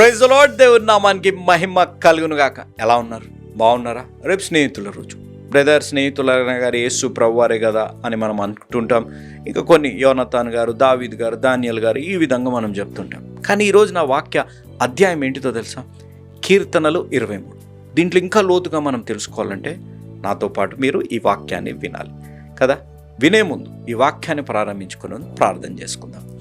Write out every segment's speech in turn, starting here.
Praise lord దేవుని నామానికి మహిమ కలుగును గాక ఎలా ఉన్నారు? బాగున్నారా? రేపు స్నేహితుల రోజు. బ్రదర్ స్నేహితుల గారు యేసు ప్రవ్వారే కదా అని మనం అనుకుంటుంటాం ఇంకా కొన్ని యోనతాన్ గారు దావీద్ గారు దానియల్ గారు ఈ విధంగా మనం చెప్తుంటాం. కానీ ఈరోజు నా వాక్య అధ్యాయం ఏంటిదో తెలుసా? కీర్తనలు ఇరవై మూడు. దీంట్లో ఇంకా లోతుగా మనం తెలుసుకోవాలంటే నాతో పాటు మీరు ఈ వాక్యాన్ని వినాలి. కదా? వినే ముందు ఈ వాక్యాన్ని ప్రారంభించుకుని ప్రార్థన చేసుకుందాం.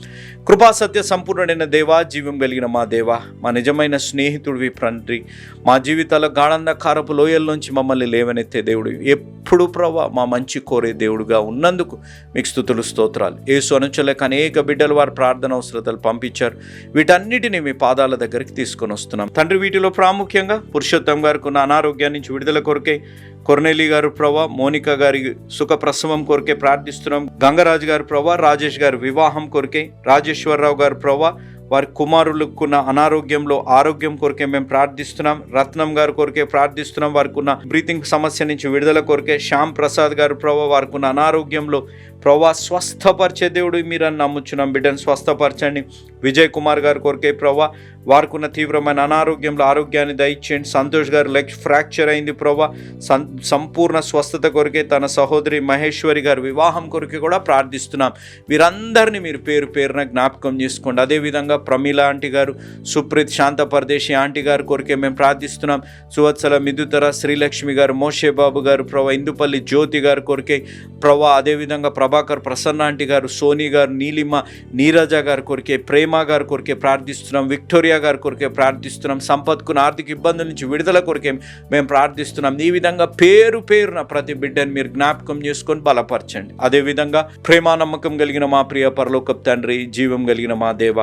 కృపా సత్య సంపూర్ణుడైన దేవా జీవం కలిగిన మా దేవా మా నిజమైన స్నేహితుడివి తండ్రి మా జీవితాల గాఢంధకారపు లోయల్లోంచి మమ్మల్ని లేవనెత్తే దేవుడు. ఎప్పుడు ప్రభా మా మంచి కోరే దేవుడుగా ఉన్నందుకు మీకు స్థుతులు స్తోత్రాలు. ఏసు అనుచలకు అనేక బిడ్డలు వారి ప్రార్థన అవసరతలు పంపించారు. వీటన్నిటిని మీ పాదాల దగ్గరికి తీసుకొని వస్తున్నాం. తండ్రి వీటిలో ప్రాముఖ్యంగా పురుషోత్తం గారికి ఉన్న అనారోగ్యాన్ని నుంచి విడుదల కొరకే కొర్నేలి గారు ప్రభా మోనిక గారి సుఖ ప్రసవం ప్రార్థిస్తున్నాం. గంగరాజు గారు ప్రభా రాజేష్ గారి వివాహం కొరికే. రాజేశ్వరరావు గారు ప్రభా వారి కుమారులకున్న అనారోగ్యంలో ఆరోగ్యం కొరకే మేము ప్రార్థిస్తున్నాం రత్నం గారి కొరకే ప్రార్థిస్తున్నాం వారికి ఉన్న బ్రీతింగ్ సమస్య నుంచి విడుదల కొరకే శ్యామ్ ప్రసాద్ గారు ప్రభా వారికి ఉన్న అనారోగ్యంలో ప్రభా స్వస్థపరిచే దేవుడు మీరు అని నమ్ముచున్నాం. బిడ్డను స్వస్థపరచండి. విజయ్ కుమార్ గారి కొరకే ప్రభా వారికి ఉన్న తీవ్రమైన అనారోగ్యంలో ఆరోగ్యాన్ని దయచేయండి. సంతోష్ గారు లెగ్ ఫ్రాక్చర్ అయింది ప్రభా సం సంపూర్ణ స్వస్థత కొరకే తన సహోదరి మహేశ్వరి గారి వివాహం కొరకే కూడా ప్రార్థిస్తున్నాం. వీరందరినీ మీరు పేరు పేరున జ్ఞాపకం చేసుకోండి. అదేవిధంగా ప్రమీల ఆంటీ గారు సుప్రీత్ శాంత పరదేశి ఆంటీ గారి కొరకే మేము ప్రార్థిస్తున్నాం. సువత్సల మిదుతర శ్రీలక్ష్మి గారు మోషేబాబు గారు ప్రభా ఇందుపల్లి జ్యోతి గారి కొరికే ప్రభా అదేవిధంగా ప్రభాకర్ ప్రసన్న ఆంటీ గారు సోనీ గారు నీలిమ నీరజ గారి కొరికే ప్రేమ గారి కొరకే ప్రార్థిస్తున్నాం. విక్టోరియా గారి కొరకే ప్రార్థిస్తున్నాం. సంపత్కున్న ఆర్థిక ఇబ్బందుల నుంచి విడుదల కొరికే మేము ప్రార్థిస్తున్నాం. ఈ విధంగా పేరు పేరున ప్రతి బిడ్డని మీరు జ్ఞాపకం చేసుకొని బలపరచండి. అదేవిధంగా ప్రేమ నమ్మకం కలిగిన మా ప్రియ పరలోకప్ తండ్రి జీవం కలిగిన మా దేవ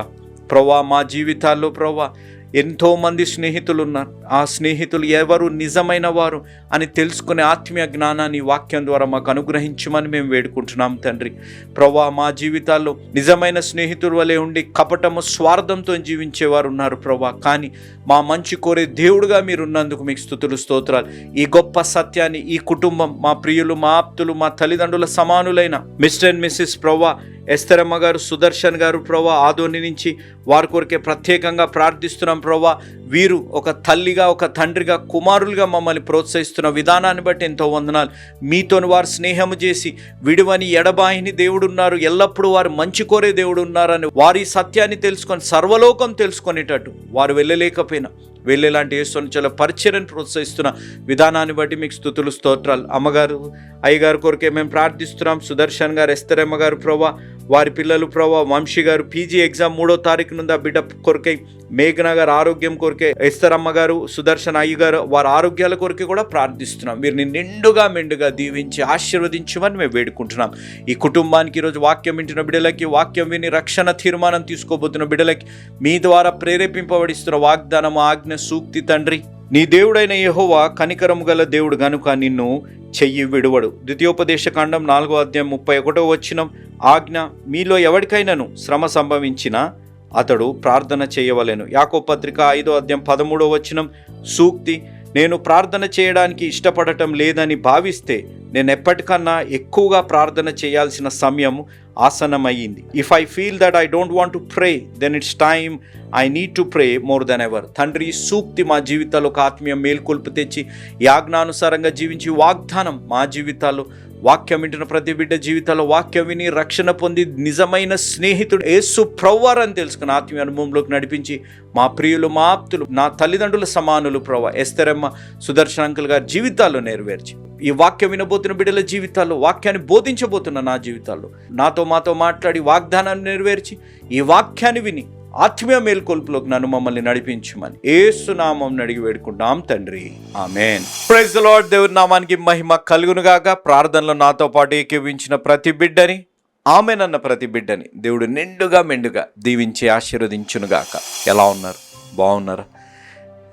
ప్రవ్వా మా జీవితాల్లో ప్రవ్వా ఎంతోమంది స్నేహితులు ఉన్నారు ఆ స్నేహితులు ఎవరు నిజమైన వారు అని తెలుసుకునే ఆత్మీయ జ్ఞానాన్ని వాక్యం ద్వారా మాకు అనుగ్రహించమని మేము వేడుకుంటున్నాం తండ్రి. ప్రవ్వా మా జీవితాల్లో నిజమైన స్నేహితుల వలె ఉండి కపటము స్వార్థంతో జీవించేవారు ఉన్నారు ప్రవ్వా. కానీ మా మంచి కోరే దేవుడుగా మీరు ఉన్నందుకు మీకు స్థుతులు స్తోత్రాలు. ఈ గొప్ప సత్యాన్ని ఈ కుటుంబం మా ప్రియులు మా ఆప్తులు మా తల్లిదండ్రుల సమానులైన మిస్టర్ అండ్ మిస్సెస్ ప్రవ్వా ఎస్తరమ్మ గారు సుదర్శన్ గారు ప్రభా ఆదోని నుంచి వారి కొరకే ప్రత్యేకంగా ప్రార్థిస్తున్నాం ప్రభా వీరు ఒక తల్లిగా ఒక తండ్రిగా కుమారులుగా మమ్మల్ని ప్రోత్సహిస్తున్న విధానాన్ని బట్టి ఎంతో వందనాలు. మీతోని వారు స్నేహము చేసి విడువని ఎడబాయిని దేవుడు ఉన్నారు ఎల్లప్పుడూ వారు మంచి కోరే దేవుడు ఉన్నారని వారి సత్యాన్ని తెలుసుకొని సర్వలోకం తెలుసుకునేటట్టు వారు వెళ్ళలేకపోయినా వెళ్ళేలాంటి యేసుని చాలా పరిచయను ప్రోత్సహిస్తున్న విధానాన్ని బట్టి మీకు స్థుతులు స్తోత్రాలు. అమ్మగారు అయ్యగారు కొరకే మేము ప్రార్థిస్తున్నాం. సుదర్శన్ గారు ఎస్తరమ్మ గారు ప్రభా వారి పిల్లలు ప్రభా వంశీ గారు పీజీ ఎగ్జామ్ మూడో తారీఖు నుండి ఆ బిడ్డ కొరకై మేఘన గారు ఆరోగ్యం కొరకే ఎస్తరమ్మ గారు సుదర్శన్ అయ్య గారు వారి ఆరోగ్యాల కొరకే కూడా ప్రార్థిస్తున్నాం. మీరు నిండుగా మెండుగా దీవించి ఆశీర్వదించమని మేము వేడుకుంటున్నాం. ఈ కుటుంబానికి ఈరోజు వాక్యం వింటున్న బిడ్డలకి వాక్యం విని రక్షణ తీర్మానం తీసుకోబోతున్న బిడ్డలకి మీ ద్వారా ప్రేరేపింపబడిస్తున్న వాగ్దానం ఆజ్ఞ సూక్తి తండ్రి నీ దేవుడైన యహోవా కనికరము గల దేవుడు గనుక నిన్ను చెయ్యి విడువడు. ద్వితీయోపదేశ కాండం నాలుగో అధ్యాయం ముప్పై ఒకటో వచ్చిన ఆజ్ఞ మీలో ఎవరికైనాను శ్రమ సంభవించినా అతడు ప్రార్థన చేయవలెను. యాకో పత్రిక ఐదో అధ్యాయం పదమూడో వచనం. సూక్తి నేను ప్రార్థన చేయడానికి ఇష్టపడటం లేదని భావిస్తే నేను ఎప్పటికన్నా ఎక్కువగా ప్రార్థన చేయాల్సిన సమయం ఆసనమయ్యింది if I feel that I don't want to pray then it's time I need to pray more than ever తండ్రి సూక్తి మా జీవితాల్లో ఒక ఆత్మీయ మేల్కొల్పు తెచ్చి యాజ్ఞానుసారంగా జీవించి వాగ్దానం మా జీవితాల్లో వాక్యం వింటున్న ప్రతి బిడ్డ జీవితాల్లో వాక్యం విని రక్షణ పొంది నిజమైన స్నేహితుడు యేసు ప్రవ్వర్ అని తెలుసుకుని ఆత్మీయ అనుభవంలోకి నడిపించి మా ప్రియులు మా ఆప్తులు నా తల్లిదండ్రుల సమానులు ప్రవ్వ. ఎస్తరమ్మ సుదర్శన్ అంకుల్ గారి జీవితాల్లో నెరవేర్చి. ఈ వాక్యం వినబోతున్న బిడ్డల జీవితాల్లో వాక్యాన్ని బోధించబోతున్న నా జీవితాల్లో నాతో మాతో మాట్లాడి వాగ్దానాన్ని నెరవేర్చి ఈ వాక్యాన్ని విని ఆత్మీయ మేల్కొల్పులోకి నన్ను మమ్మల్ని నడిపించమని ఏసునామం అడిగి వేడుకుంటాం తండ్రి. ఆమెన్. ప్రైజ్ ద లార్డ్ దేవుని నామానికి మహిమ కలుగునుగాక ప్రార్థనలో నాతో పాటు ఏకీవించిన ప్రతి బిడ్డని ఆమెనన్న ప్రతి బిడ్డని దేవుడు నిండుగా మెండుగా దీవించి ఆశీర్వదించునుగాక ఎలా ఉన్నారు? బాగున్నారా?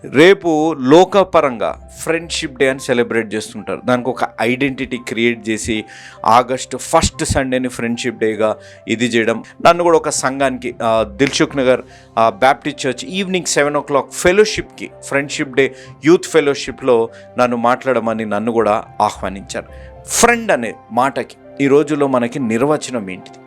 రేపు లోకపరంగా ఫ్రెండ్షిప్ డే అని సెలబ్రేట్ చేస్తుంటారు. దానికి ఒక ఐడెంటిటీ క్రియేట్ చేసి ఆగస్ట్ ఫస్ట్ సండేని ఫ్రెండ్షిప్ డేగా ఇది చేయడం. నన్ను కూడా ఒక సంఘానికి Dilsukhnagar Baptist church evening seven o'clock ఫెలోషిప్కి friendship day youth ఫెలోషిప్లో నన్ను మాట్లాడమని నన్ను కూడా ఆహ్వానించారు. ఫ్రెండ్ అనే మాటకి ఈ రోజుల్లో మనకి నిర్వచనం ఏంటిది?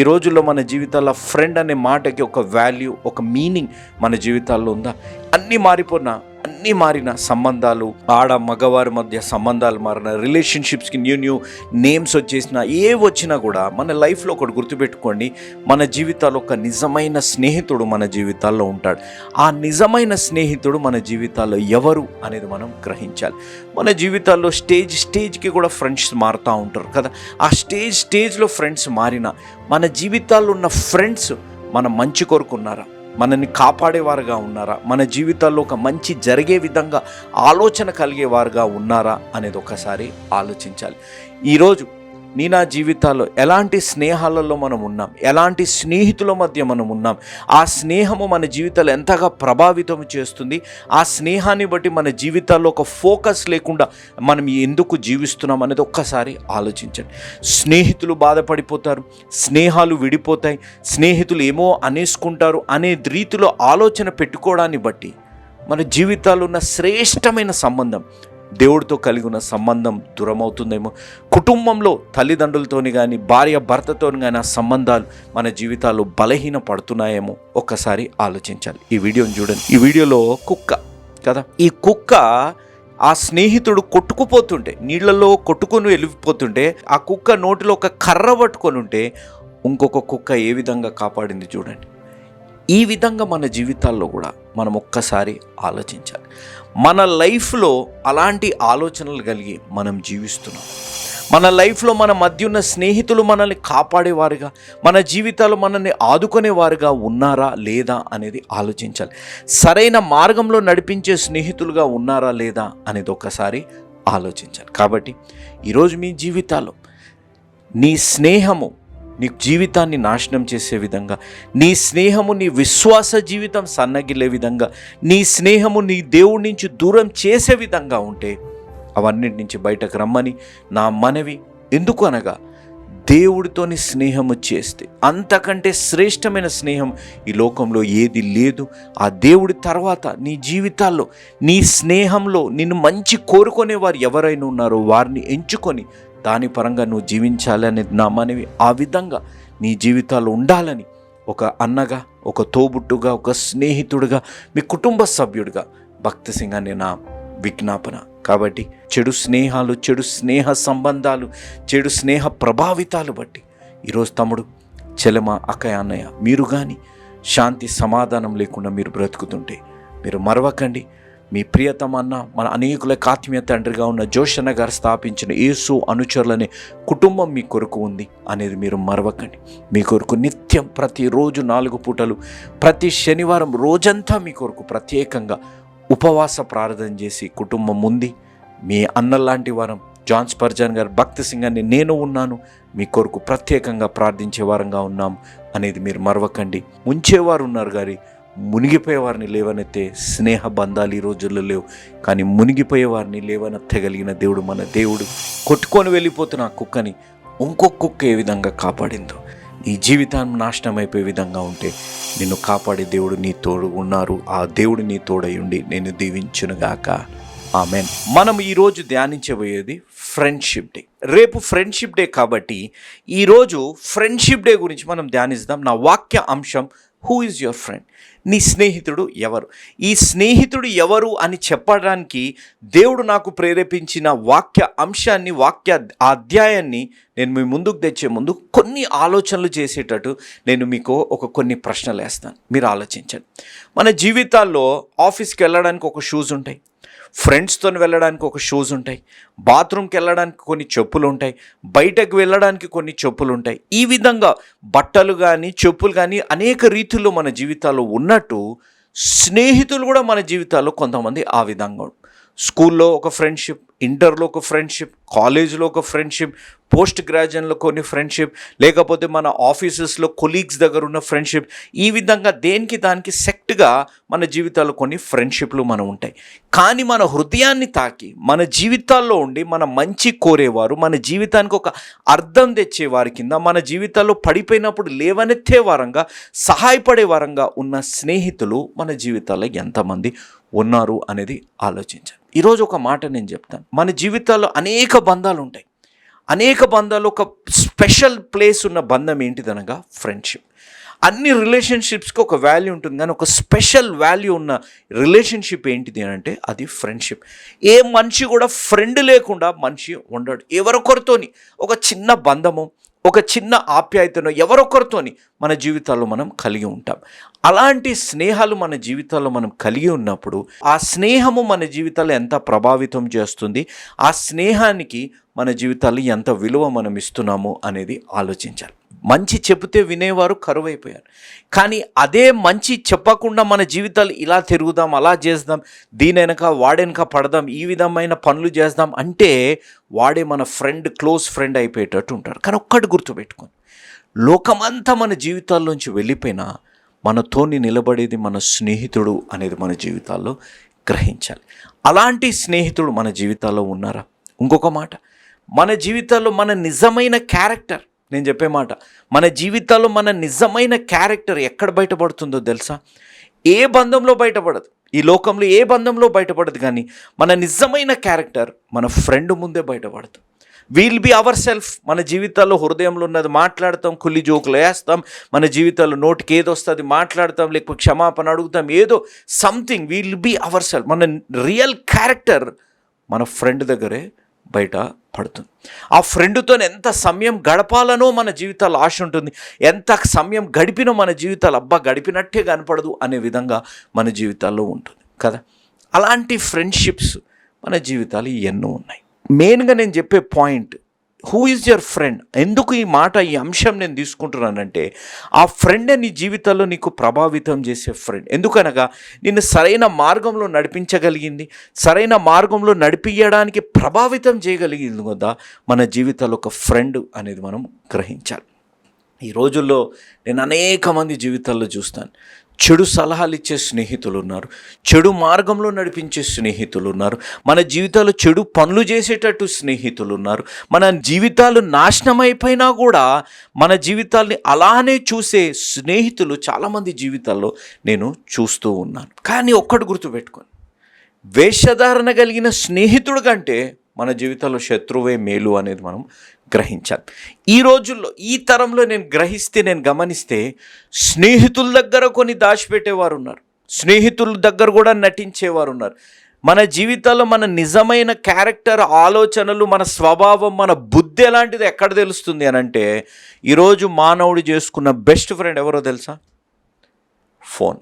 ఈ రోజుల్లో మన జీవితాల్లో ఫ్రెండ్ అనే మాటకి ఒక వాల్యూ ఒక మీనింగ్ మన జీవితాల్లో ఉందా? అన్నీ మారిపోయినా అన్నీ మారిన సంబంధాలు ఆడ మగవారి మధ్య సంబంధాలు మారిన రిలేషన్షిప్స్కి న్యూ న్యూ నేమ్స్ వచ్చేసిన ఏ వచ్చినా కూడా మన లైఫ్లో ఒకటి గుర్తుపెట్టుకోండి మన జీవితాల్లో ఒక నిజమైన స్నేహితుడు మన జీవితాల్లో ఉంటాడు. ఆ నిజమైన స్నేహితుడు మన జీవితాల్లో ఎవరు అనేది మనం గ్రహించాలి. మన జీవితాల్లో స్టేజ్ స్టేజ్కి కూడా ఫ్రెండ్స్ మారుతూ ఉంటారు కదా. ఆ స్టేజ్ స్టేజ్లో ఫ్రెండ్స్ మారిన మన జీవితాల్లో ఉన్న ఫ్రెండ్స్ మన మంచి కొరకు మనల్ని కాపాడేవారుగా ఉన్నారా? మన జీవితాల్లో ఒక మంచి జరిగే విధంగా ఆలోచన కలిగేవారుగా ఉన్నారా? అనేది ఒకసారి ఆలోచించాలి. ఈరోజు నీ నా జీవితాల్లో ఎలాంటి స్నేహాలలో మనం ఉన్నాం? ఎలాంటి స్నేహితుల మధ్య మనం ఉన్నాం? ఆ స్నేహము మన జీవితాలు ఎంతగా ప్రభావితం చేస్తుంది? ఆ స్నేహాన్ని బట్టి మన జీవితాల్లో ఒక ఫోకస్ లేకుండా మనం ఎందుకు జీవిస్తున్నాం అనేది ఒక్కసారి ఆలోచించండి. స్నేహితులు బాధపడిపోతారు స్నేహాలు విడిపోతాయి స్నేహితులు ఏమో అనేసుకుంటారు అనే రీతిలో ఆలోచన పెట్టుకోవడాన్ని బట్టి మన జీవితాల్లో ఉన్న శ్రేష్టమైన సంబంధం దేవుడితో కలిగి ఉన్న సంబంధం దూరమవుతుందేమో. కుటుంబంలో తల్లిదండ్రులతోని కానీ భార్య భర్తతోని కానీ ఆ సంబంధాలు మన జీవితాలు బలహీన పడుతున్నాయేమో ఒక్కసారి ఆలోచించాలి. ఈ వీడియోని చూడండి. ఈ వీడియోలో కుక్క కదా? ఈ కుక్క ఆ స్నేహితుడు కొట్టుకుపోతుంటే నీళ్ళలో కొట్టుకొని వెళ్ళిపోతుంటే ఆ కుక్క నోటిలో ఒక కర్ర పట్టుకొని ఉంటే ఇంకొక కుక్క ఏ విధంగా కాపాడింది చూడండి. ఈ విధంగా మన జీవితాల్లో కూడా మనం ఒక్కసారి ఆలోచించాలి. మన లైఫ్లో అలాంటి ఆలోచనలు కలిగి మనం జీవిస్తున్నాం. మన లైఫ్లో మన మధ్య ఉన్న స్నేహితులు మనల్ని కాపాడేవారుగా మన జీవితాలు మనల్ని ఆదుకునేవారుగా ఉన్నారా లేదా అనేది ఆలోచించాలి. సరైన మార్గంలో నడిపించే స్నేహితులుగా ఉన్నారా లేదా అనేది ఒకసారి ఆలోచించాలి. కాబట్టి ఈరోజు మీ జీవితాలు నీ స్నేహము నీ జీవితాన్ని నాశనం చేసే విధంగా నీ స్నేహము నీ విశ్వాస జీవితం సన్నగిల్లే విధంగా నీ స్నేహము నీ దేవుడి నుంచి దూరం చేసే విధంగా ఉంటే అవన్నిటి నుంచి బయటకు రమ్మని నా మనవి. ఎందుకు అనగా దేవుడితోని స్నేహము చేస్తే అంతకంటే శ్రేష్టమైన స్నేహం ఈ లోకంలో ఏది లేదు. ఆ దేవుడి తర్వాత నీ జీవితాల్లో నీ స్నేహంలో నిన్ను మంచి కోరుకునే వారు ఎవరైనా ఉన్నారో వారిని ఎంచుకొని దాని పరంగా నువ్వు జీవించాలని నా మనవి ఆ విధంగా నీ జీవితాలు ఉండాలని ఒక అన్నగా ఒక తోబుట్టుగా ఒక స్నేహితుడిగా మీ కుటుంబ సభ్యుడిగా భక్తి సింగ్ అనే నా విజ్ఞాపన. కాబట్టి చెడు స్నేహాలు చెడు స్నేహ సంబంధాలు చెడు స్నేహ ప్రభావితాలు బట్టి ఈరోజు తమ్ముడు చెలమ అక్కయ్య అన్నయ్య మీరు కానీ శాంతి సమాధానం లేకుండా మీరు బ్రతుకుతుంటే మీరు మరవకండి. మీ ప్రియతమన్న మన అనేకులకు ఆత్మీయ తండ్రిగా ఉన్న జోషన్న గారు స్థాపించిన యేసు అనుచరులనే కుటుంబం మీ కొరకు ఉంది అనేది మీరు మరవకండి. మీ కొరకు నిత్యం ప్రతిరోజు నాలుగు పూటలు ప్రతి శనివారం రోజంతా మీ కొరకు ప్రత్యేకంగా ఉపవాస ప్రార్థన చేసి కుటుంబం ఉంది. మీ అన్నలాంటి వారం జాన్ స్పర్జన్ గారు భక్తి సింగ్ అని నేను ఉన్నాను మీ కొరకు ప్రత్యేకంగా ప్రార్థించే వారంగా ఉన్నాం అనేది మీరు మరవకండి. ముంచేవారు ఉన్నారు గారి మునిగిపోయేవారిని లేవనెత్తే స్నేహ బంధాలు ఈ రోజుల్లో లేవు. కానీ మునిగిపోయే వారిని లేవనెత్తగలిగిన దేవుడు మన దేవుడు. కొట్టుకొని వెళ్ళిపోతున్న ఆ కుక్కని ఇంకో కుక్క ఏ విధంగా కాపాడిందో? నీ జీవితాన్ని నాశనం అయిపోయే విధంగా ఉంటే నిన్ను కాపాడే దేవుడు నీ తోడు ఉన్నారు. ఆ దేవుడు నీ తోడై ఉండి నేను దీవించునుగాక ఆమె మనం ఈరోజు ధ్యానించబోయేది ఫ్రెండ్షిప్ డే. రేపు ఫ్రెండ్షిప్ డే కాబట్టి ఈరోజు ఫ్రెండ్షిప్ డే గురించి మనం ధ్యానిస్తాం. నా వాక్య అంశం హూ ఈజ్ యువర్ ఫ్రెండ్ నీ స్నేహితుడు ఎవరు? ఈ స్నేహితుడు ఎవరు అని చెప్పడానికి దేవుడు నాకు ప్రేరేపించిన వాక్య అంశాన్ని వాక్య అధ్యాయాన్ని నేను మీ ముందుకు తెచ్చే ముందు కొన్ని ఆలోచనలు చేసేటట్టు నేను మీకు ఒక కొన్ని ప్రశ్నలు వేస్తాను. మీరు ఆలోచించండి. మన జీవితాల్లో ఆఫీస్కి వెళ్ళడానికి ఒక షూస్ ఉంటాయి. ఫ్రెండ్స్తో వెళ్ళడానికి ఒక షూస్ ఉంటాయి. బాత్రూమ్కి వెళ్ళడానికి కొన్ని చెప్పులు ఉంటాయి. బయటకు వెళ్ళడానికి కొన్ని చెప్పులు ఉంటాయి. ఈ విధంగా బట్టలు కానీ చెప్పులు కానీ అనేక రీతుల్లో మన జీవితాల్లో ఉన్నట్టు స్నేహితులు కూడా మన జీవితాల్లో కొంతమంది ఆ విధంగా స్కూల్లో ఒక ఫ్రెండ్షిప్ ఇంటర్లో ఒక ఫ్రెండ్షిప్ కాలేజ్లో ఒక ఫ్రెండ్షిప్ పోస్ట్ గ్రాడ్యుయేషన్లో కొన్ని ఫ్రెండ్షిప్ లేకపోతే మన ఆఫీసెస్లో కొలీగ్స్ దగ్గర ఉన్న ఫ్రెండ్షిప్ ఈ విధంగా దేనికి దానికి సెక్ట్గా మన జీవితాల్లో కొన్ని ఫ్రెండ్షిప్లు మనం ఉంటాయి. కానీ మన హృదయాన్ని తాకి మన జీవితాల్లో ఉండి మన మంచి కోరేవారు మన జీవితానికి ఒక అర్థం తెచ్చేవారి కింద మన జీవితాల్లో పడిపోయినప్పుడు లేవనెత్తే వారంగా సహాయపడే వారంగా ఉన్న స్నేహితులు మన జీవితాల్లో ఎంతమంది ఉన్నారు అనేది ఆలోచించాను ఈరోజు ఒక మాట నేను చెప్తాను. మన జీవితాల్లో అనేక బంధాలు ఉంటాయి. అనేక బంధాలు ఒక స్పెషల్ ప్లేస్ ఉన్న బంధం ఏంటిదనగా ఫ్రెండ్షిప్. అన్ని రిలేషన్షిప్స్కి ఒక వాల్యూ ఉంటుంది కానీ ఒక స్పెషల్ వాల్యూ ఉన్న రిలేషన్షిప్ ఏంటిది అని అంటే అది ఫ్రెండ్షిప్. ఏ మనిషి కూడా ఫ్రెండ్ లేకుండా మనిషి ఉండడు. ఎవరొకరితోని ఒక చిన్న బంధము ఒక చిన్న ఆప్యాయతను ఎవరొకరితోని మన జీవితాల్లో మనం కలిగి ఉంటాం. అలాంటి స్నేహాలు మన జీవితాల్లో మనం కలిగి ఉన్నప్పుడు ఆ స్నేహము మన జీవితాల్లో ఎంత ప్రభావితం చేస్తుంది? ఆ స్నేహానికి మన జీవితాల్లో ఎంత విలువ మనం ఇస్తున్నాము అనేది ఆలోచించాలి. మంచి చెబితే వినేవారు కరువైపోయారు. కానీ అదే మంచి చెప్పకుండా మన జీవితాలు ఇలా తిరుగుదాం అలా చేద్దాం దీని వెనక వాడెనక పడదాం ఈ విధమైన పనులు చేద్దాం అంటే వాడే మన ఫ్రెండ్ క్లోజ్ ఫ్రెండ్ అయిపోయేటట్టు ఉంటారు కానీ ఒక్కటి గుర్తుపెట్టుకోండి. లోకమంతా మన జీవితాల్లోంచి వెళ్ళిపోయినా మనతోని నిలబడేది మన స్నేహితుడు అనేది మన జీవితాల్లో గ్రహించాలి. అలాంటి స్నేహితుడు మన జీవితాల్లో ఉన్నారా? ఇంకొక మాట మన జీవితాల్లో మన నిజమైన క్యారెక్టర్ నేను చెప్పే మాట మన జీవితాల్లో మన నిజమైన క్యారెక్టర్ ఎక్కడ బయటపడుతుందో తెలుసా? ఏ బంధంలో బయటపడదు. ఈ లోకంలో ఏ బంధంలో బయటపడదు కానీ మన నిజమైన క్యారెక్టర్ మన ఫ్రెండ్ ముందే బయటపడుతుంది వీల్ బి అవర్ సెల్ఫ్ మన జీవితాల్లో హృదయంలో ఉన్నది మాట్లాడతాం కుల్లి జోకులు వేస్తాం. మన జీవితాల్లో నోటికి ఏదో వస్తుంది మాట్లాడతాం లేకపోతే క్షమాపణ అడుగుతాం. ఏదో something will be our self మన రియల్ క్యారెక్టర్ మన ఫ్రెండ్ దగ్గరే బయట పడుతుంది. ఆ ఫ్రెండ్తో ఎంత సమయం గడపాలనో మన జీవితాలు ఆశ ఉంటుంది. ఎంత సమయం గడిపినో మన జీవితాలు అబ్బా గడిపినట్టే కనపడదు అనే విధంగా మన జీవితాల్లో ఉంటుంది. కదా? అలాంటి ఫ్రెండ్షిప్స్ మన జీవితాలు ఎన్నో ఉన్నాయి. మెయిన్గా నేను చెప్పే point who is your friend ఎందుకు ఈ మాట ఈ అంశం నేను తీసుకుంటున్నానంటే ఆ ఫ్రెండ్ నీ జీవితంలో నీకు ప్రభావితం చేసే ఫ్రెండ్ ఎందుకనగా నిన్ను సరైన మార్గంలో నడిపించగలిగింది సరైన మార్గంలో నడిపించడానికి ప్రభావితం చేయగలిగింది కదా మన జీవితంలో ఒక ఫ్రెండ్ అనేది మనం గ్రహించాలి. ఈ రోజుల్లో నేను అనేక మంది జీవితాల్లో చూస్తాను. చెడు సలహాలు ఇచ్చే స్నేహితులు ఉన్నారు చెడు మార్గంలో నడిపించే స్నేహితులు ఉన్నారు మన జీవితాలు చెడు పనులు చేసేటట్టు స్నేహితులు ఉన్నారు మన జీవితాలు నాశనం అయిపోయినా కూడా మన జీవితాల్ని అలానే చూసే స్నేహితులు చాలామంది జీవితాల్లో నేను చూస్తూ ఉన్నాను. కానీ ఒక్కటి గుర్తుపెట్టుకోండి. వేషధారణ కలిగిన స్నేహితుడు కంటే మన జీవితంలో శత్రువే మేలు అనేది మనం గ్రహించాలి. ఈ రోజుల్లో ఈ తరంలో నేను గ్రహిస్తే నేను గమనిస్తే స్నేహితుల దగ్గర కొన్ని దాచిపెట్టేవారు ఉన్నారు స్నేహితుల దగ్గర కూడా నటించేవారు ఉన్నారు మన జీవితాల్లో మన నిజమైన క్యారెక్టర్ ఆలోచనలు మన స్వభావం మన బుద్ధి ఎలాంటిది ఎక్కడ తెలుస్తుంది అని అంటే ఈరోజు మానవుడు చేసుకున్న బెస్ట్ ఫ్రెండ్ ఎవరో తెలుసా? ఫోన్.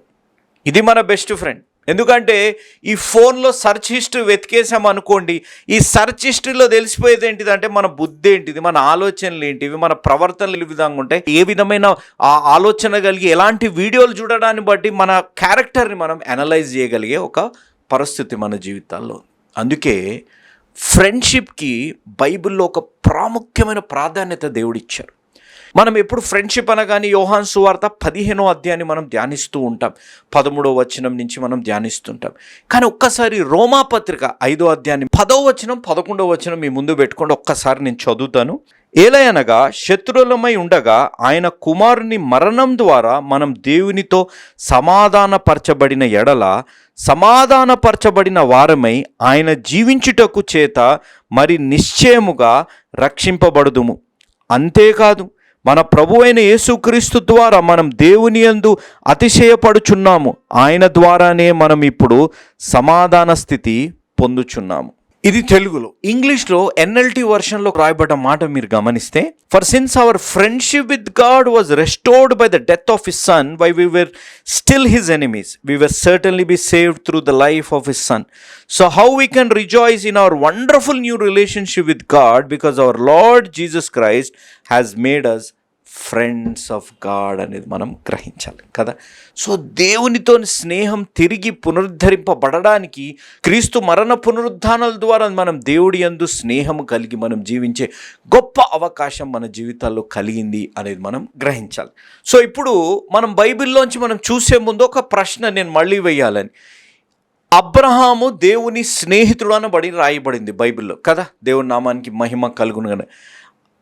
ఇది మన బెస్ట్ ఫ్రెండ్. ఎందుకంటే ఈ ఫోన్లో సర్చ్ హిస్టరీ వెతికేసాం అనుకోండి ఈ సర్చ్ హిస్టరీలో తెలిసిపోయేది ఏంటిదంటే మన బుద్ధి ఏంటిది మన ఆలోచనలు ఏంటివి మన ప్రవర్తనలు ఏ విధంగా ఉంటాయి ఏ విధమైన ఆ ఆలోచన కలిగి ఎలాంటి వీడియోలు చూడడాన్ని బట్టి మన క్యారెక్టర్ని మనం అనలైజ్ చేయగలిగే ఒక పరిస్థితి మన జీవితాల్లో అందుకే ఫ్రెండ్షిప్కి బైబిల్లో ఒక ప్రాముఖ్యమైన ప్రాధాన్యత దేవుడిచ్చారు. మనం ఎప్పుడు ఫ్రెండ్షిప్ అనగానే యోహాన్ సువార్త పదిహేనో అధ్యాయాన్ని మనం ధ్యానిస్తూ ఉంటాం. పదమూడో వచనం నుంచి మనం ధ్యానిస్తుంటాం. కానీ ఒక్కసారి రోమా పత్రిక ఐదో అధ్యాయాన్ని పదో వచనం పదకొండో వచనం మీ ముందు పెట్టుకోండి ఒక్కసారి నేను చదువుతాను. ఏలయనగా శత్రులమై ఉండగా ఆయన కుమారుని మరణం ద్వారా మనం దేవునితో సమాధానపరచబడిన ఎడల సమాధానపరచబడిన వారమై ఆయన జీవించుటకు చేత మరి నిశ్చయముగా రక్షింపబడుదుము. అంతేకాదు మన ప్రభు అయిన యేసుక్రీస్తు ద్వారా మనం దేవుని యందు అతిశయపడుచున్నాము. ఆయన ద్వారానే మనం ఇప్పుడు సమాధాన స్థితి పొందుచున్నాము. ఇది తెలుగులో. ఇంగ్లీష్లో ఎన్ఎల్టీ వర్షన్లో రాయబడ్డ మాట మీరు గమనిస్తే for since our friendship with God was restored by the death of his son why we were still his enemies we were certainly be saved through the life of his son so how we can rejoice in our wonderful new relationship with God because our Lord Jesus Christ has made us friends of God అనేది మనం గ్రహించాలి కదా? So దేవునితో స్నేహం తిరిగి పునరుద్ధరింపబడడానికి క్రీస్తు మరణ పునరుద్ధానాల ద్వారా మనం దేవుడి యందు స్నేహం కలిగి మనం జీవించే గొప్ప అవకాశం మన జీవితాల్లో కలిగింది అనేది మనం గ్రహించాలి. సో ఇప్పుడు మనం బైబిల్లోంచి మనం చూసే ముందు ఒక ప్రశ్న నేను మళ్ళీ వేయాలని. అబ్రహాము దేవుని స్నేహితుడు అనబడి రాయబడింది బైబిల్లో కదా? దేవుని నామానికి మహిమ కలుగును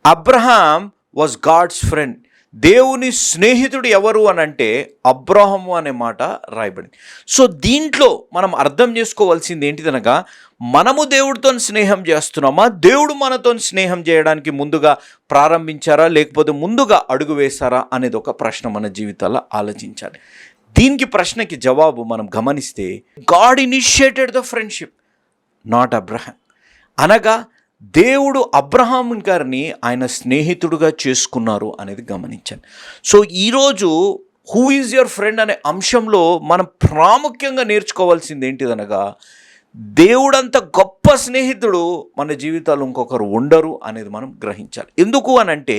అబ్రహాం వాజ్ గాడ్స్ ఫ్రెండ్ దేవుని స్నేహితుడు ఎవరు అని అంటే అబ్రహము అనే మాట రాయబడింది. సో దీంట్లో మనం అర్థం చేసుకోవాల్సింది ఏంటిదనగా మనము దేవుడితో స్నేహం చేస్తున్నామా? దేవుడు మనతో స్నేహం చేయడానికి ముందుగా ప్రారంభించారా? లేకపోతే ముందుగా అడుగు వేశారా? అనేది ఒక ప్రశ్న మన జీవితాల్లో ఆలోచించాలి. దీనికి ప్రశ్నకి జవాబు మనం గమనిస్తే God initiated the friendship not Abraham అనగా దేవుడు అబ్రహాం గారిని ఆయన స్నేహితుడుగా చేసుకున్నారు అనేది గమనించాను సో ఈరోజు హూ ఈజ్ యువర్ ఫ్రెండ్ అనే అంశంలో మనం ప్రాముఖ్యంగా నేర్చుకోవాల్సింది ఏంటిదనగా దేవుడంత గొప్ప స్నేహితుడు మన జీవితాలు ఇంకొకరు ఉండరు అనేది మనం గ్రహించాలి. ఎందుకు అని అంటే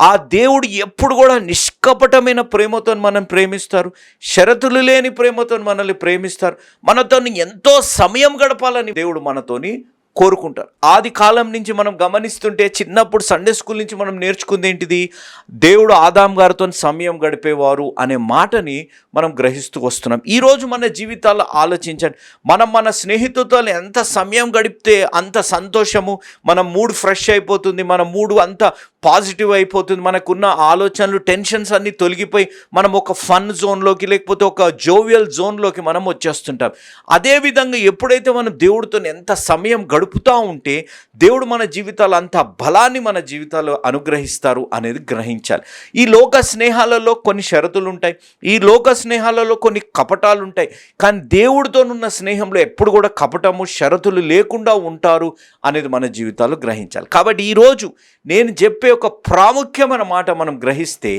ఆ దేవుడు ఎప్పుడు కూడా నిష్కపటమైన ప్రేమతో మనం ప్రేమిస్తారు షరతులు లేని ప్రేమతో మనల్ని ప్రేమిస్తారు మనతో ఎంతో సమయం గడపాలని దేవుడు మనతోని కోరుకుంటారు. ఆది కాలం నుంచి మనం గమనిస్తుంటే చిన్నప్పుడు సండే స్కూల్ నుంచి మనం నేర్చుకుంది ఏంటిది? దేవుడు ఆదాం గారితో సమయం గడిపేవారు అనే మాటని మనం గ్రహిస్తూ వస్తున్నాం. ఈరోజు మన జీవితాల్లో ఆలోచించండి. మనం మన స్నేహితులతో ఎంత సమయం గడిపితే అంత సంతోషము మన మూడ్ ఫ్రెష్ అయిపోతుంది మన మూడు అంత పాజిటివ్ అయిపోతుంది. మనకున్న ఆలోచనలు టెన్షన్స్ అన్నీ తొలగిపోయి మనం ఒక ఫన్ జోన్లోకి లేకపోతే ఒక జోవియల్ జోన్లోకి మనం వచ్చేస్తుంటాం. అదేవిధంగా ఎప్పుడైతే మనం దేవుడితో ఎంత సమయం గడుపుతూ ఉంటే దేవుడు మన జీవితాలు అంత బలాన్ని మన జీవితాలు అనుగ్రహిస్తారు అనేది గ్రహించాలి. ఈ లోక స్నేహాలలో కొన్ని షరతులు ఉంటాయి. ఈ లోక స్నేహాలలో కొన్ని కపటాలు ఉంటాయి. కానీ దేవుడితోనున్న స్నేహంలో ఎప్పుడు కూడా కపటము షరతులు లేకుండా ఉంటారు అనేది మన జీవితాలు గ్రహించాలి. కాబట్టి ఈరోజు నేను చెప్పే ఒక ప్రాముఖ్యమైన మాట మనం గ్రహిస్తే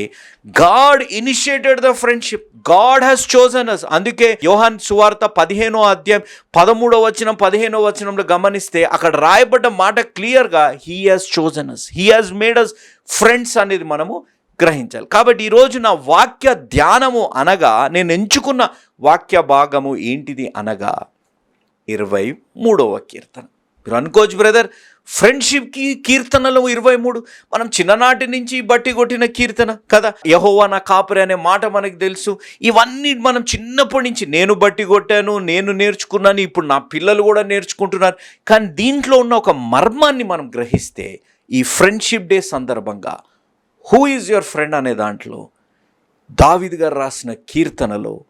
God initiated the friendship God has chosen us అందుకే యోహాన్ సువార్త పదిహేనో అధ్యాయం పదమూడో వచనం పదిహేనో వచనంలో గమనిస్తే అక్కడ రాయబడ్డ మాట క్లియర్గా he has chosen us he has made us friends అనేది మనము గ్రహించాలి. కాబట్టి ఈరోజు నా వాక్య ధ్యానము అనగా నేను ఎంచుకున్న వాక్య భాగము ఏంటిది అనగా ఇరవై మూడవ కీర్తన. మీరు అనుకోవచ్చు బ్రదర్ ఫ్రెండ్షిప్కి కీర్తనలు ఇరవై మూడు. మనం చిన్ననాటి నుంచి బట్టి కొట్టిన కీర్తన కదా? యహోవా నా కాపురి అనే మాట మనకు తెలుసు. ఇవన్నీ మనం చిన్నప్పటి నుంచి నేను బట్టి కొట్టాను నేను నేర్చుకున్నాను ఇప్పుడు నా పిల్లలు కూడా నేర్చుకుంటున్నారు. కానీ దీంట్లో ఉన్న ఒక మర్మాన్ని మనం గ్రహిస్తే ఈ ఫ్రెండ్షిప్ డే సందర్భంగా హూ ఈజ్ యువర్ ఫ్రెండ్ అనే దాంట్లో దావిద్ గారు రాసిన కీర్తనలో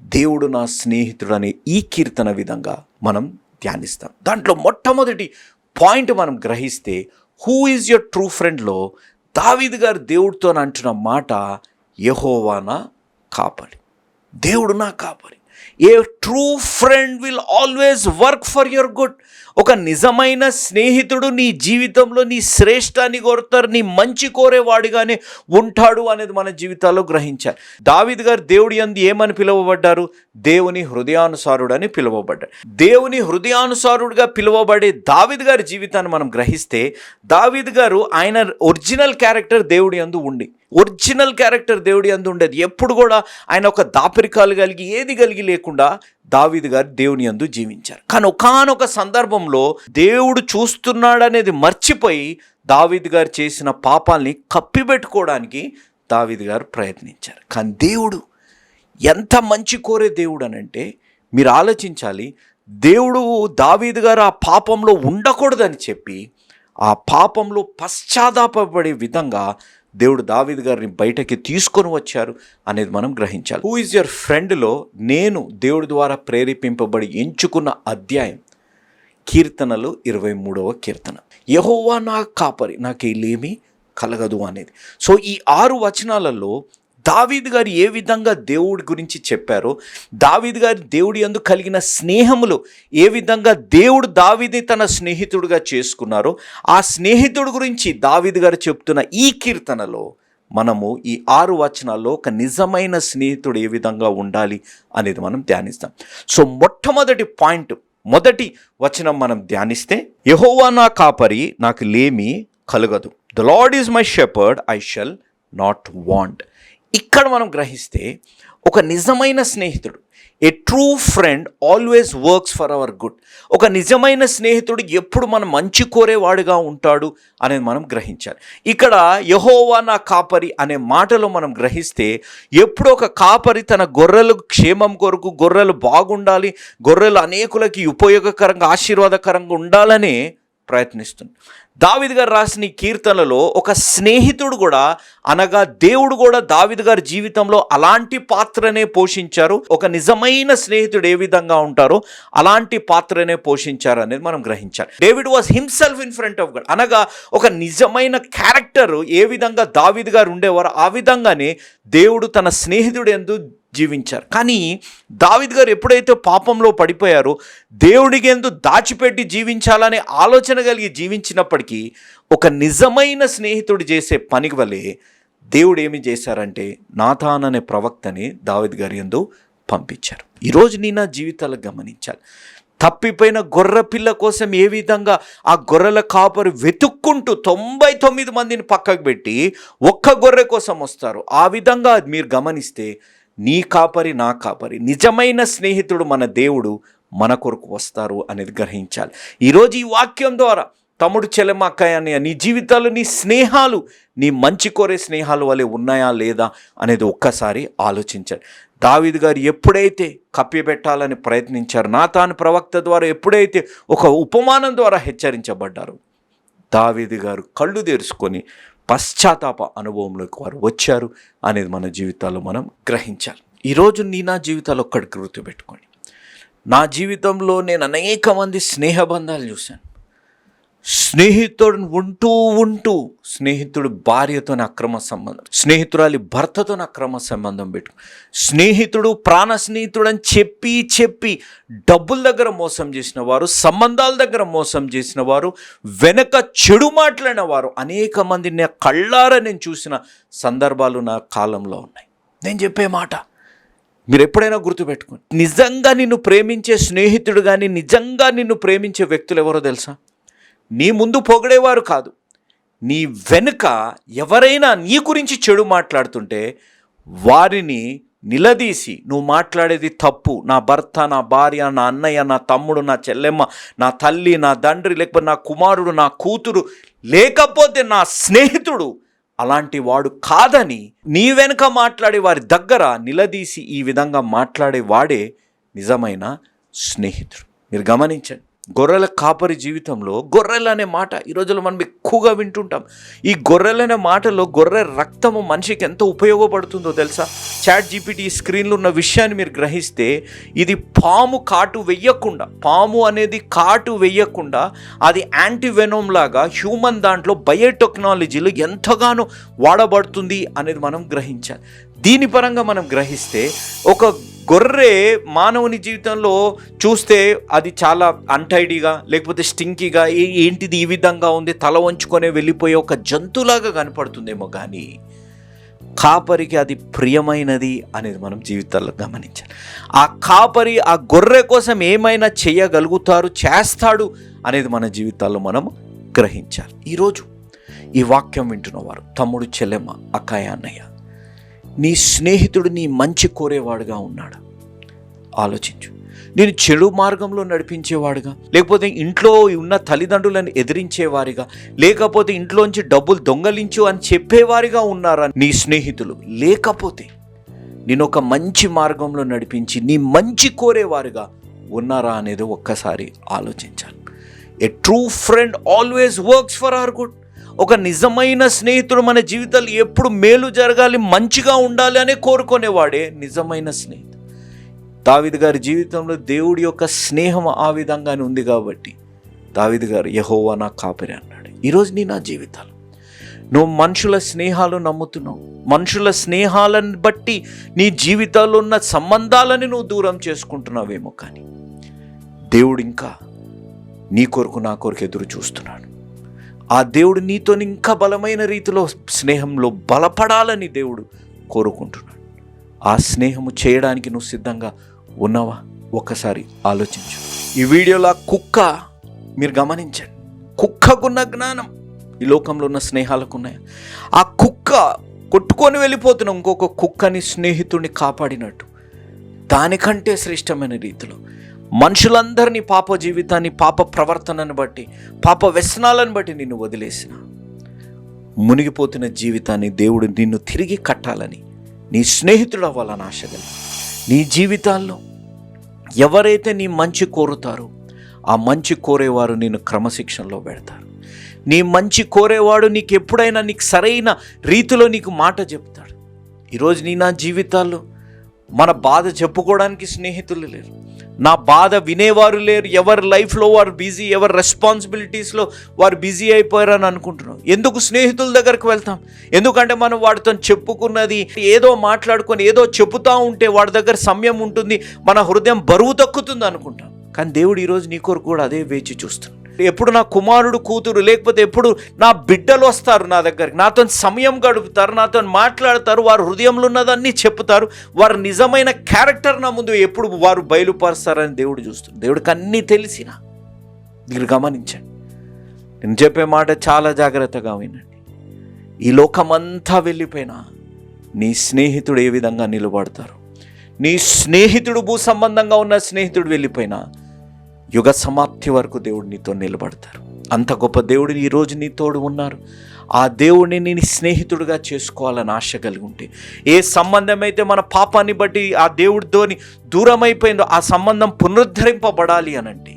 దేవుడు నా స్నేహితుడనే ఈ కీర్తన విధంగా మనం ధ్యానిస్తాం. దాంట్లో మొట్టమొదటి పాయింట్ మనం గ్రహిస్తే హూ ఈజ్ యువర్ ట్రూ ఫ్రెండ్లో దావీద్ గారు దేవుడితో అంటున్న మాట యహోవానా కాపరి. దేవుడు నా కాపరి. A true friend will always work for your good ఒక నిజమైన స్నేహితుడు నీ జీవితంలో నీ శ్రేష్టాన్ని కోరుతారు నీ మంచి కోరేవాడిగానే ఉంటాడు అనేది మన జీవితాల్లో గ్రహించాలి. దావిద్ గారు దేవుడి అంది ఏమని పిలువబడ్డారు? దేవుని హృదయానుసారుడు అని పిలువబడ్డాడు. దేవుని హృదయానుసారుడుగా పిలువబడే దావిద్ గారి జీవితాన్ని మనం గ్రహిస్తే దావిద్ గారు ఆయన ఒరిజినల్ క్యారెక్టర్ దేవుడి అందు ఉండి ఒరిజినల్ క్యారెక్టర్ దేవుడి అందు ఉండేది. ఎప్పుడు కూడా ఆయన ఒక దాపరికాలు కలిగి ఏది కలిగి లేకుండా దావీదు గారు దేవుని అందు జీవించారు. కానీ ఒకనొక సందర్భంలో దేవుడు చూస్తున్నాడనేది మర్చిపోయి దావీదు గారు చేసిన పాపాల్ని కప్పిపెట్టుకోవడానికి దావీదు గారు ప్రయత్నించారు. కానీ దేవుడు ఎంత మంచి కోరే దేవుడు అనంటే మీరు ఆలోచించాలి దేవుడు దావీదు గారు ఆ పాపంలో ఉండకూడదని చెప్పి ఆ పాపంలో పశ్చాత్తాపడే విధంగా దేవుడు దావిద్ గారిని బయటకి తీసుకొని వచ్చారు అనేది మనం గ్రహించాలి. హూ ఇస్ యువర్ ఫ్రెండ్లో నేను దేవుడి ద్వారా ప్రేరేపింపబడి ఎంచుకున్న అధ్యాయం కీర్తనలు ఇరవై మూడవ కీర్తన. యహోవా నా కాపరి నాకేలేమీ కలగదు అనేది. సో ఈ ఆరు వచనాలలో దావీద్ గారు ఏ విధంగా దేవుడి గురించి చెప్పారో దావీద్ గారి దేవుడి అందు కలిగిన స్నేహములు ఏ విధంగా దేవుడు దావీది తన స్నేహితుడిగా చేసుకున్నారో ఆ స్నేహితుడి గురించి దావీద్ గారు చెప్తున్న ఈ కీర్తనలో మనము ఈ ఆరు వచనాల్లో ఒక నిజమైన స్నేహితుడు ఏ విధంగా ఉండాలి అనేది మనం ధ్యానిస్తాం. సో మొట్టమొదటి పాయింట్ మొదటి వచనం మనం ధ్యానిస్తే యహోవా నా కాపరి నాకు లేమి కలగదు. The Lord is my shepherd I shall not want. ఇక్కడ మనం గ్రహిస్తే ఒక నిజమైన స్నేహితుడు a true friend always works for our good ఒక నిజమైన స్నేహితుడు ఎప్పుడు మన మంచి కోరేవాడుగా ఉంటాడు అనేది మనం గ్రహించాలి. ఇక్కడ యహోవా నా కాపరి అనే మాటలో మనం గ్రహిస్తే ఎప్పుడు ఒక కాపరి తన గొర్రెలు క్షేమం కొరకు గొర్రెలు బాగుండాలి గొర్రెలు అనేకులకి ఉపయోగకరంగా ఆశీర్వాదకరంగా ఉండాలని ప్రయత్నిస్తుంది. దావిద్ గారు రాసిన కీర్తనలో ఒక స్నేహితుడు కూడా అనగా దేవుడు కూడా దావిద్ గారి జీవితంలో అలాంటి పాత్రనే పోషించారు. ఒక నిజమైన స్నేహితుడు ఏ విధంగా ఉంటారో అలాంటి పాత్రనే పోషించారు అనేది మనం గ్రహించాలి. David was himself in front of God అనగా ఒక నిజమైన క్యారెక్టర్ ఏ విధంగా దావిద్ గారు ఉండేవారు ఆ విధంగానే దేవుడు తన స్నేహితుడు ఎందు జీవించారు. కానీ దావిద్ గారు ఎప్పుడైతే పాపంలో పడిపోయారో దేవుడికి ఎందు దాచిపెట్టి జీవించాలనే ఆలోచన కలిగి జీవించినప్పటికీ ఒక నిజమైన స్నేహితుడు చేసే పని వలె దేవుడు ఏమి చేశారంటే నాథాన్ అనే ప్రవక్తని దావిద్ గారి ఎందు పంపించారు. ఈరోజు నీ నా జీవితాలు గమనించాలి. తప్పిపోయిన గొర్రె పిల్ల కోసం ఏ విధంగా ఆ గొర్రెల కాపరి వెతుక్కుంటూ తొంభై తొమ్మిది మందిని పక్కకు పెట్టి ఒక్క గొర్రె కోసం వస్తారు. ఆ విధంగా మీరు గమనిస్తే నీ కాపరి నా కాపరి. నిజమైన స్నేహితుడు మన దేవుడు మన కొరకు వస్తారు అనేది గ్రహించాలి. ఈరోజు ఈ వాక్యం ద్వారా తమ్ముడు చెల్లెమ్మ అక్కయ్య నీ జీవితాలు నీ స్నేహాలు నీ మంచి కోరే స్నేహాలు వలె ఉన్నాయా లేదా అనేది ఒక్కసారి ఆలోచించాలి దావిద్ గారు ఎప్పుడైతే కప్పిపెట్టాలని ప్రయత్నించారు నా తాను ప్రవక్త ద్వారా ఎప్పుడైతే ఒక ఉపమానం ద్వారా హెచ్చరించబడ్డారు దావీదు గారు కళ్ళు తెరుచుకొని పశ్చాత్తాప అనుభవంలోకి వారు వచ్చారు అనేది మన జీవితాల్లో మనం గ్రహించాలి. ఈరోజు నీ నా జీవితాలు ఒక్కడికి గుర్తుపెట్టుకోండి. నా జీవితంలో నేను అనేక మంది స్నేహబంధాలు చూశాను. స్నేహితుడు ఉంటూ ఉంటూ స్నేహితుడు భార్యతో అక్రమ సంబంధం స్నేహితురాలి భర్తతో అక్రమ సంబంధం పెట్టు. స్నేహితుడు ప్రాణ స్నేహితుడు అని చెప్పి చెప్పి డబ్బుల దగ్గర మోసం చేసిన వారు సంబంధాల దగ్గర మోసం చేసిన వారు వెనక చెడు మాట్లాడిన వారు అనేక మంది నా కళ్ళారా నేను చూసిన సందర్భాలు నా కాలంలో ఉన్నాయి. నేను చెప్పే మాట మీరు ఎప్పుడైనా గుర్తుపెట్టుకోండి. నిజంగా నిన్ను ప్రేమించే స్నేహితుడు కానీ నిజంగా నిన్ను ప్రేమించే వ్యక్తులు ఎవరో తెలుసా? నీ ముందు పొగిడేవారు కాదు. నీ వెనుక ఎవరైనా నీ గురించి చెడు మాట్లాడుతుంటే వారిని నిలదీసి నువ్వు మాట్లాడేది తప్పు. నా భర్త నా భార్య నా అన్నయ్య నా తమ్ముడు నా చెల్లెమ్మ నా తల్లి నా తండ్రి లేకపోతే నా కుమారుడు నా కూతురు లేకపోతే నా స్నేహితుడు అలాంటి వాడు కాదని నీ వెనుక మాట్లాడే వారి దగ్గర నిలదీసి ఈ విధంగా మాట్లాడే వాడే నిజమైన స్నేహితుడు. మీరు గమనించండి. గొర్రెల కాపరి జీవితంలో గొర్రెలు అనే మాట ఈ రోజుల్లో మనం ఎక్కువగా వింటుంటాం. ఈ గొర్రెలనే మాటలో గొర్రె రక్తము మనిషికి ఎంత ఉపయోగపడుతుందో తెలుసా? చాట్ జీపీటీ స్క్రీన్లో ఉన్న విషయాన్ని మీరు గ్రహిస్తే ఇది పాము కాటు వెయ్యకుండా పాము అనేది కాటు వెయ్యకుండా అది యాంటీవెనోమ్ లాగా హ్యూమన్ దాంట్లో బయోటెక్నాలజీలో ఎంతగానో వాడబడుతుంది అనేది మనం గ్రహించాలి. దీని పరంగా మనం గ్రహిస్తే ఒక గొర్రె మానవుని జీవితంలో చూస్తే అది చాలా అన్టైడీగా లేకపోతే స్టింకీగా ఏ- ఏంటిది ఈ విధంగా ఉంది? తల వంచుకొని వెళ్ళిపోయే ఒక జంతువులాగా కనపడుతుందేమో కానీ కాపరికి అది ప్రియమైనది అనేది మనం జీవితాల్లో గమనించాలి. ఆ కాపరి ఆ గొర్రె కోసం ఏమైనా చేయగలుగుతారు చేస్తాడు అనేది మన జీవితాల్లో మనం గ్రహించాలి. ఈరోజు ఈ వాక్యం వింటున్నవారు తమ్ముడు చెల్లెమ్మ అక్కయ్య అన్నయ్య నీ స్నేహితుడు నీ మంచి కోరేవాడుగా ఉన్నాడు. ఆలోచించు. నేను చెడు మార్గంలో నడిపించేవాడుగా లేకపోతే ఇంట్లో ఉన్న తల్లిదండ్రులను ఎదిరించేవారిగా లేకపోతే ఇంట్లోంచి డబ్బులు దొంగలించు అని చెప్పేవారిగా ఉన్నారా నీ స్నేహితులు? లేకపోతే నేను ఒక మంచి మార్గంలో నడిపించి నీ మంచి కోరేవారుగా ఉన్నారా అనేది ఒక్కసారి ఆలోచించాను a true friend always works for our good ఒక నిజమైన స్నేహితుడు మన జీవితాలు ఎప్పుడు మేలు జరగాలి మంచిగా ఉండాలి అని కోరుకునేవాడే నిజమైన స్నేహితుడు. దావిద్ గారి జీవితంలో దేవుడి యొక్క స్నేహం ఆ విధంగానే ఉంది కాబట్టి దావిద్ గారు యహోవా నా కాపరి అన్నాడు. ఈరోజు నీ నా జీవితాలు. నువ్వు మనుషుల స్నేహాలు నమ్ముతున్నావు. మనుషుల స్నేహాలను బట్టి నీ జీవితాల్లో ఉన్న సంబంధాలని నువ్వు దూరం చేసుకుంటున్నావేమో కానీ దేవుడు ఇంకా నీ కొరకు నా కొరకు ఎదురు చూస్తున్నాడు. ఆ దేవుడు నీతో ఇంకా బలమైన రీతిలో స్నేహంలో బలపడాలని దేవుడు కోరుకుంటున్నాడు. ఆ స్నేహము చేయడానికి నువ్వు సిద్ధంగా ఉన్నావా? ఒక్కసారి ఆలోచించు. ఈ వీడియోలో ఆ కుక్క మీరు గమనించండి. కుక్కకున్న జ్ఞానం ఈ లోకంలో ఉన్న స్నేహాలకు ఉన్నాయి? ఆ కుక్క కొట్టుకొని వెళ్ళిపోతున్న ఇంకొక కుక్కని స్నేహితుడిని కాపాడినట్టు. దానికంటే శ్రేష్టమైన రీతిలో మనుషులందరినీ పాప జీవితాన్ని పాప ప్రవర్తనను బట్టి పాప వ్యసనాలను బట్టి నిన్ను వదిలేసిన. మునిగిపోతున్న జీవితాన్ని దేవుడు నిన్ను తిరిగి కట్టాలని నీ స్నేహితుడు అవ్వాలని ఆశ నీ జీవితాల్లో ఎవరైతే నీ మంచి కోరుతారో ఆ మంచి కోరేవారు నేను క్రమశిక్షణలో పెడతారు. నీ మంచి కోరేవాడు నీకు ఎప్పుడైనా నీకు సరైన రీతిలో నీకు మాట చెప్తాడు. ఈరోజు నీ నా జీవితాల్లో మన బాధ చెప్పుకోవడానికి స్నేహితులు లేరు. నా బాధ వినేవారు లేరు. ఎవరి లైఫ్లో వారు బిజీ ఎవరి రెస్పాన్సిబిలిటీస్లో వారు బిజీ అయిపోయారని అనుకుంటున్నాం. ఎందుకు స్నేహితుల దగ్గరికి వెళ్తాం? ఎందుకంటే మనం వాడితో చెప్పుకున్నది ఏదో మాట్లాడుకొని ఏదో చెబుతూ ఉంటే వాడి దగ్గర సమయం ఉంటుంది మన హృదయం బరువు తక్కుతుంది అనుకుంటాం. కానీ దేవుడు ఈరోజు నీ కొరకు కూడా అదే వేచి చూస్తున్నాడు. ఎప్పుడు నా కుమారుడు కూతురు లేకపోతే ఎప్పుడు నా బిడ్డలు వస్తారు నా దగ్గరికి. నాతో సమయం గడుపుతారు నాతో మాట్లాడతారు వారు హృదయంలో ఉన్నదన్నీ చెప్తారు వారు నిజమైన క్యారెక్టర్ నా ముందు ఎప్పుడు వారు బయలుపరుస్తారని దేవుడు చూస్తుంది. దేవుడికి అన్నీ తెలిసిన. మీరు గమనించండి. నేను చెప్పే మాట చాలా జాగ్రత్తగా వినండి. ఈ లోకమంతా వెళ్ళిపోయినా నీ స్నేహితుడు ఏ విధంగా నిలబడతారు? నీ స్నేహితుడు భూ సంబంధంగా ఉన్న స్నేహితుడు వెళ్ళిపోయినా యుగ సమాప్తి వరకు దేవుడు నీతో నిలబడతారు. అంత గొప్ప దేవుడు ఈరోజు నీ తోడు ఉన్నారు. ఆ దేవుడిని నేను స్నేహితుడిగా చేసుకోవాలని ఆశ కలిగి ఉంటే ఏ సంబంధం అయితే మన పాపాన్ని బట్టి ఆ దేవుడితోని దూరం అయిపోయిందో ఆ సంబంధం పునరుద్ధరింపబడాలి అనంటే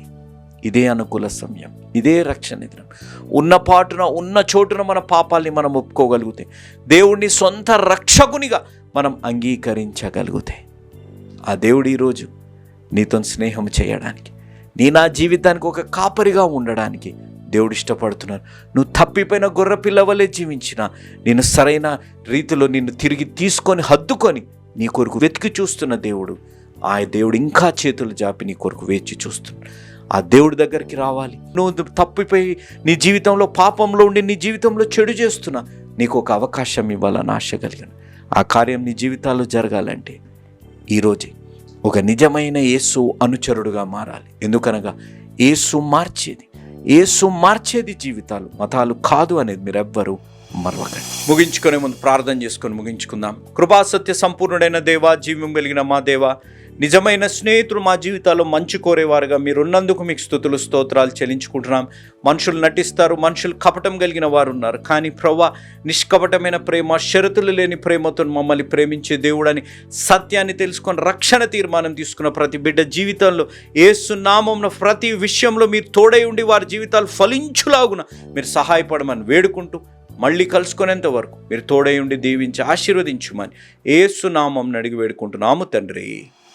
ఇదే అనుకూల సమయం ఇదే రక్షణ దినం ఉన్న పాటున ఉన్న చోటున మన పాపాల్ని మనం ఒప్పుకోగలిగితే దేవుడిని సొంత రక్షకునిగా మనం అంగీకరించగలిగితే ఆ దేవుడు ఈరోజు నీతో స్నేహం చేయడానికి నీ నా జీవితానికి ఒక కాపరిగా ఉండడానికి దేవుడు ఇష్టపడుతున్నాడు నువ్వు తప్పిపోయిన గొర్రె పిల్లవలే జీవించిన నేను సరైన రీతిలో నిన్ను తిరిగి తీసుకొని హద్దుకొని నీ కొరకు వెతికి చూస్తున్న దేవుడు ఆ దేవుడు ఇంకా చేతులు జాపి నీ కొరకు వేచి చూస్తున్నాడు. ఆ దేవుడి దగ్గరికి రావాలి. నువ్వు తప్పిపోయి నీ జీవితంలో పాపంలో ఉండి నీ జీవితంలో చెడు చేస్తున్నా నీకు ఒక అవకాశం ఇవ్వాలని ఆశ కలిగాను. ఆ కార్యం నీ జీవితాల్లో జరగాలంటే ఈరోజే ఒక నిజమైన యేసు అనుచరుడుగా మారాలి. ఎందుకనగా యేసు మార్చేది. యేసు మార్చేది జీవితాలు. మతాలు కాదు అనేది మీరెవ్వరూ మరవకండి. ముగించుకునే ముందు ప్రార్థన చేసుకొని ముగించుకుందాం. కృపా సత్య సంపూర్ణుడైన దేవా జీవం కలిగిన మా దేవా నిజమైన స్నేహితులు మా జీవితాల్లో మంచి కోరేవారుగా మీరున్నందుకు మీకు స్థుతులు స్తోత్రాలు చెల్లించుకుంటున్నాం. మనుషులు నటిస్తారు మనుషులు కపటం కలిగిన వారు ఉన్నారు కానీ ప్రవ్వ నిష్కపటమైన ప్రేమ షరతులు లేని ప్రేమతో మమ్మల్ని ప్రేమించే దేవుడని సత్యాన్ని తెలుసుకొని రక్షణ తీర్మానం తీసుకున్న ప్రతి బిడ్డ జీవితంలో ఏసు ప్రతి విషయంలో మీరు తోడై ఉండి వారి జీవితాలు ఫలించులాగున మీరు సహాయపడమని వేడుకుంటూ మళ్ళీ కలుసుకునేంత వరకు మీరు తోడై ఉండి దీవించి ఆశీర్వదించుమని ఏసునామం అడిగి వేడుకుంటున్నాము తండ్రి.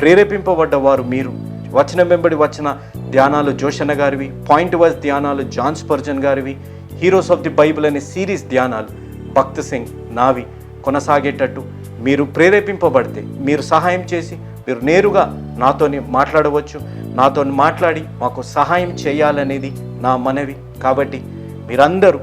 ప్రేరేపింపబడ్డ వారు మీరు. వచనం వెంబడి వచ్చిన ధ్యానాలు జోషన్న గారివి పాయింట్ వైజ్ ధ్యానాలు జాన్ స్పర్జన్ గారివి హీరోస్ ఆఫ్ ది బైబిల్ అనే సిరీస్ ధ్యానాలు భక్త్ సింగ్ నావి కొనసాగేటట్టు మీరు ప్రేరేపింపబడితే మీరు సహాయం చేసి మీరు నేరుగా నాతోని మాట్లాడవచ్చు. నాతో మాట్లాడి మాకు సహాయం చేయాలనేది నా మనవి. కాబట్టి మీరందరూ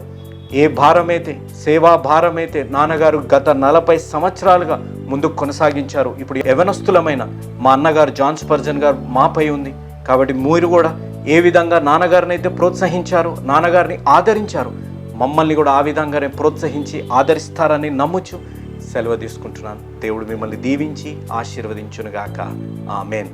ఏ భారమైతే సేవా భారమైతే నాన్నగారు గత నలభై సంవత్సరాలుగా ముందుకు కొనసాగించారు. ఇప్పుడు యవనస్తులమైన మా అన్నగారు జాన్ స్పర్జన్ గారు మాపై ఉంది. కాబట్టి మీరు కూడా ఏ విధంగా నాన్నగారిని అయితే ప్రోత్సహించారు నాన్నగారిని ఆదరించారు మమ్మల్ని కూడా ఆ విధంగానే ప్రోత్సహించి ఆదరిస్తారని నమ్ముచు సెలవు తీసుకుంటున్నాను. దేవుడు మిమ్మల్ని దీవించి ఆశీర్వదించునుగాక. ఆమెన్.